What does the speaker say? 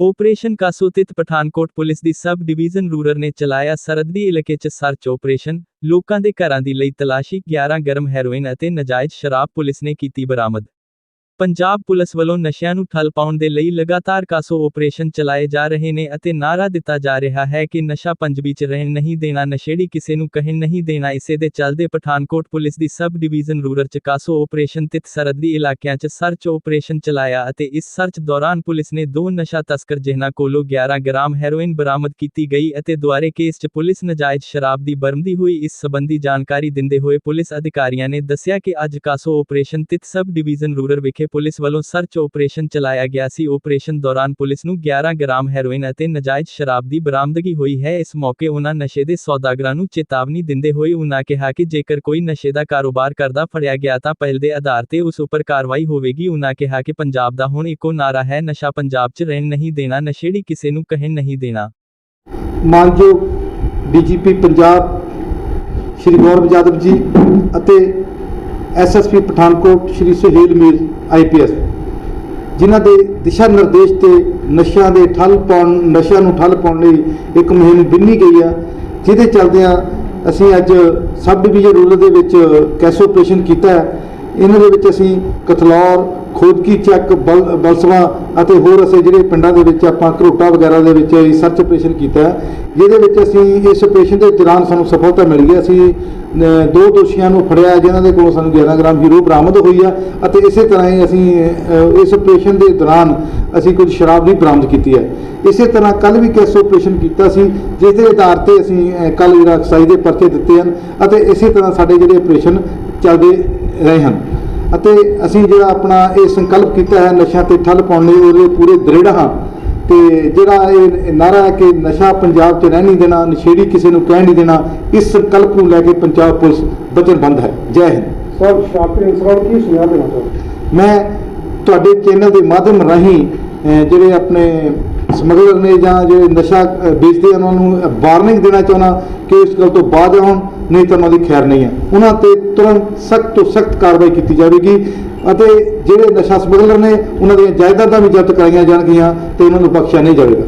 Operation का Pathankot police ਦੀ sub division rural ਨੇ ਚਲਾਇਆ ਸਰਹੱਦੀ ਇਲਾਕੇ 'ਚ ਸਰਚ ਆਪਰੇਸ਼ਨ ਲੋਕਾਂ ਦੇ ਘਰਾਂ ਦੀ ਲਈ ਤਲਾਸ਼ੀ 11 ਗਰਮ ਹੈਰੋਇਨ ਅਤੇ ਨਜਾਇਜ਼ ਸ਼ਰਾਬ ਪੁਲਿਸ ਨੇ ਕੀਤੀ ਬਰਾਮਦ। ਪੰਜਾਬ ਪੁਲਿਸ ਵੱਲੋਂ ਨਸ਼ਿਆਂ ਨੂੰ ਠੱਲ ਪਾਉਣ ਦੇ ਲਈ ਲਗਾਤਾਰ ਕਾਸੋ ਆਪਰੇਸ਼ਨ ਚਲਾਏ ਜਾ ਰਹੇ ਨੇ ਅਤੇ ਨਾਰਾ ਦਿੱਤਾ ਜਾ ਰਿਹਾ ਹੈ ਕਿ ਨਸ਼ਾ ਪੰਜਬੀ 'ਚ ਰਹਿਣ ਨਹੀਂ ਦੇਣਾ, ਨਸ਼ੇੜੀ ਕਿਸੇ ਨੂੰ ਕਹਿਣ ਨਹੀਂ ਦੇਣਾ, ਇਸੇ ਦੇ ਚੱਲਦੇ ਪਠਾਨਕੋਟ ਪੁਲਿਸ ਦੀ ਸਬ ਡਿਵੀਜ਼ਨ ਰੂਰਲ 'ਚ ਕਾਸੋ ਆਪਰੇਸ਼ਨ ਤਿਤ ਸਰਹੱਦੀ ਇਲਾਕਿਆਂ 'ਚ ਸਰਚ ਆਪਰੇਸ਼ਨ ਚਲਾਇਆ ਅਤੇ ਇਸ ਸਰਚ ਦੌਰਾਨ ਪੁਲਿਸ ਨੇ ਦੋ ਨਸ਼ਾ ਤਸਕਰ ਜਿਹਨਾਂ ਕੋਲੋਂ 11 ਗ੍ਰਾਮ ਹੈਰੋਇਨ ਬਰਾਮਦ ਕੀਤੀ ਗਈ ਅਤੇ ਦੁਆਰੇ ਕੇਸ 'ਚ ਪੁਲਿਸ ਨਜਾਇਜ਼ ਸ਼ਰਾਬ ਦੀ ਬਰਮਦੀ ਹੋਈ, ਇਸ ਸਬੰਧੀ ਜਾਣਕਾਰੀ ਦਿੰਦੇ ਹੋਏ ਪੁਲਿਸ ਅਧਿਕਾਰੀਆਂ ਨੇ ਦੱਸਿਆ ਕਿ ਅੱਜ ਕਾਸੋ ਆਪਰੇਸ਼ਨ ਤਿਤ ਸਬ ਡਿਵੀਜ਼ਨ ਰੂਰਲ ਵਿਖੇ ਪੁਲਿਸ ਵੱਲੋਂ ਸਰਚ ਆਪਰੇਸ਼ਨ ਚਲਾਇਆ ਗਿਆ ਸੀ। ਆਪਰੇਸ਼ਨ ਦੌਰਾਨ ਪੁਲਿਸ ਨੂੰ 11 ਗ੍ਰਾਮ ਹੈਰੋਇਨ ਅਤੇ ਨਜਾਇਜ਼ ਸ਼ਰਾਬ ਦੀ ਬਰਾਮਦਗੀ ਹੋਈ ਹੈ। ਇਸ ਮੌਕੇ ਉਹਨਾਂ ਨਸ਼ੇ ਦੇ ਸੌਦਾਗਰਾਂ ਨੂੰ ਚੇਤਾਵਨੀ ਦਿੰਦੇ ਹੋਏ ਉਹਨਾਂ ਕਿਹਾ ਕਿ ਜੇਕਰ ਕੋਈ ਨਸ਼ੇ ਦਾ ਕਾਰੋਬਾਰ ਕਰਦਾ ਫੜਿਆ ਗਿਆ ਤਾਂ ਪਹਿਲ ਦੇ ਆਧਾਰ ਤੇ ਉਸ ਉੱਪਰ ਕਾਰਵਾਈ ਹੋਵੇਗੀ। ਉਹਨਾਂ ਕਿਹਾ ਕਿ ਪੰਜਾਬ ਦਾ ਹੁਣ ਇੱਕੋ ਨਾਰਾ ਹੈ, ਨਸ਼ਾ ਪੰਜਾਬ 'ਚ ਰਹਿਣ ਨਹੀਂ ਦੇਣਾ, ਨਸ਼ੇੜੀ ਕਿਸੇ ਨੂੰ ਕਹਿਣ ਨਹੀਂ ਦੇਣਾ। ਮਾਨਯੋਗ ਡੀਜੀਪੀ ਪੰਜਾਬ ਸ਼੍ਰੀ ਗੌਰਵ ਯਾਦਵ ਜੀ ਅਤੇ ਐਸਐਸਪੀ ਪਠਾਨਕੋਟ ਸ਼੍ਰੀ ਸੁਹੇਲ ਮੀਰ ਆਈਪੀਐਸ ਜਿਨ੍ਹਾਂ ਦੇ ਦਿਸ਼ਾ ਨਿਰਦੇਸ਼ ਤੇ ਨਸ਼ਿਆਂ ਦੇ ਠੱਲ ਪਾਉਣ, ਨਸ਼ਿਆਂ ਨੂੰ ਠੱਲ ਪਾਉਣ ਲਈ ਇੱਕ ਮੁਹਿੰਮ ਬਿੰਨੀ ਗਈ ਆ, ਜਿਹਦੇ ਚਲਦਿਆਂ ਅਸੀਂ ਅੱਜ ਸਬ ਡਿਵੀਜ਼ਨ ਰੂਰਲ ਦੇ ਵਿੱਚ ਕੈਸੋ ਆਪਰੇਸ਼ਨ ਕੀਤਾ। ਹੈ ਇਹਨਾਂ ਦੇ ਵਿੱਚ ਅਸੀਂ ਕਥਲੌਰ ਖੋਦਕੀ ਚੱਕ ਬਲ, ਬਲਸਵਾ ਅਤੇ ਹੋਰ ਅਸੀਂ ਜਿਹੜੇ ਪਿੰਡਾਂ ਦੇ ਵਿੱਚ ਆਪਾਂ ਘਰੋਟਾ ਵਗੈਰਾ ਦੇ ਵਿੱਚ ਸਰਚ ਆਪਰੇਸ਼ਨ ਕੀਤਾ ਜਿਹਦੇ ਵਿੱਚ ਅਸੀਂ ਇਸ ਆਪਰੇਸ਼ਨ ਦੇ ਦੌਰਾਨ ਸਾਨੂੰ ਸਫਲਤਾ ਮਿਲ ਗਈ ਅਸੀਂ ਦੋ ਦੋਸ਼ੀਆਂ ਨੂੰ ਫੜਿਆ ਜਿਨ੍ਹਾਂ ਦੇ ਕੋਲੋਂ ਸਾਨੂੰ 11 ਗ੍ਰਾਮ ਹੀਰੋ ਬਰਾਮਦ ਹੋਈ ਆ ਅਤੇ ਇਸੇ ਤਰ੍ਹਾਂ ਹੀ ਅਸੀਂ ਇਸ ਆਪਰੇਸ਼ਨ ਦੇ ਦੌਰਾਨ ਅਸੀਂ ਕੁਝ ਸ਼ਰਾਬ ਵੀ ਬਰਾਮਦ ਕੀਤੀ ਹੈ। ਇਸੇ ਤਰ੍ਹਾਂ ਕੱਲ ਵੀ ਕੈਸ ਆਪਰੇਸ਼ਨ ਕੀਤਾ ਸੀ, ਜਿਸ ਦੇ ਆਧਾਰ ਤੇ ਅਸੀਂ ਕੱਲ ਜਿਹੜਾ ਐਕਸਾਈਜ਼ ਦੇ ਪਰਚੇ ਦਿੱਤੇ ਹਨ ਅਤੇ ਇਸੇ ਤਰ੍ਹਾਂ ਸਾਡੇ ਜਿਹੜੇ ਆਪਰੇਸ਼ਨ ਚੱਲਦੇ ਰਹੇ ਹਨ। ਅਤੇ ਅਸੀਂ ਜਿਹੜਾ ਆਪਣਾ ਇਹ ਸੰਕਲਪ ਕੀਤਾ ਹੈ ਨਸ਼ਾ ਤੇ ਠੱਲ ਪਾਉਣ ਲਈ ਉਹਦੇ ਪੂਰੇ ਦ੍ਰਿੜ ਹਾਂ। ਤੇ ਜਿਹੜਾ ਇਹ ਨਾਰਾ ਹੈ ਕਿ ਨਸ਼ਾ ਪੰਜਾਬ 'ਚ ਰਹਿ ਨਹੀਂ ਦੇਣਾ ਨਸ਼ੇੜੀ ਕਿਸੇ ਨੂੰ ਕਹਿ ਨਹੀਂ ਦੇਣਾ ਇਸ ਸੰਕਲਪ ਨੂੰ ਲੈ ਕੇ ਪੰਜਾਬ ਪੁਲਿਸ ਵਚਨਬੱਧ ਹੈ। ਜੈ ਹਿੰਦ। ਸਰ ਸ਼ਾਪਿੰਗ ਸਰ ਕੀ ਸੁਝਾਅ ਦੇਣਾ ਚਾਹੁੰਦੇ ਮੈਂ ਤੁਹਾਡੇ ਚੈਨਲ ਦੇ ਮਾਧਿਅਮ ਰਾਹੀਂ ਜਿਹੜੇ ਆਪਣੇ ਸਮਗਲਰ ਨੇ ਜਾਂ ਜਿਹੜੇ ਨਸ਼ਾ ਵੇਚਦੇ ਉਹਨਾਂ ਨੂੰ ਵਾਰਨਿੰਗ ਦੇਣਾ ਚਾਹੁੰਦਾ ਕਿ ਇਸ ਗੱਲ ਤੋਂ ਬਾਅਦ ਆਉਣ। ਨਹੀਂ ਤਾਂ ਉਹਨਾਂ ਦੀ ਖੈਰ ਨਹੀਂ ਹੈ। ਉਹਨਾਂ ਤੇ ਤੁਰੰਤ ਸਖਤ ਤੋਂ ਸਖਤ ਕਾਰਵਾਈ ਕੀਤੀ ਜਾਵੇਗੀ ਅਤੇ ਜਿਹੜੇ ਨਸ਼ਾ ਸਮਗਲਰ ਨੇ ਉਹਨਾਂ ਦੀਆਂ ਜਾਇਦਾਦਾਂ ਵੀ ਜ਼ਬਤ ਕਰਾਈਆਂ ਜਾਣਗੀਆਂ ਤੇ ਉਹਨਾਂ ਨੂੰ ਬਖਸ਼ਿਆ ਨਹੀਂ ਜਾਵੇਗਾ।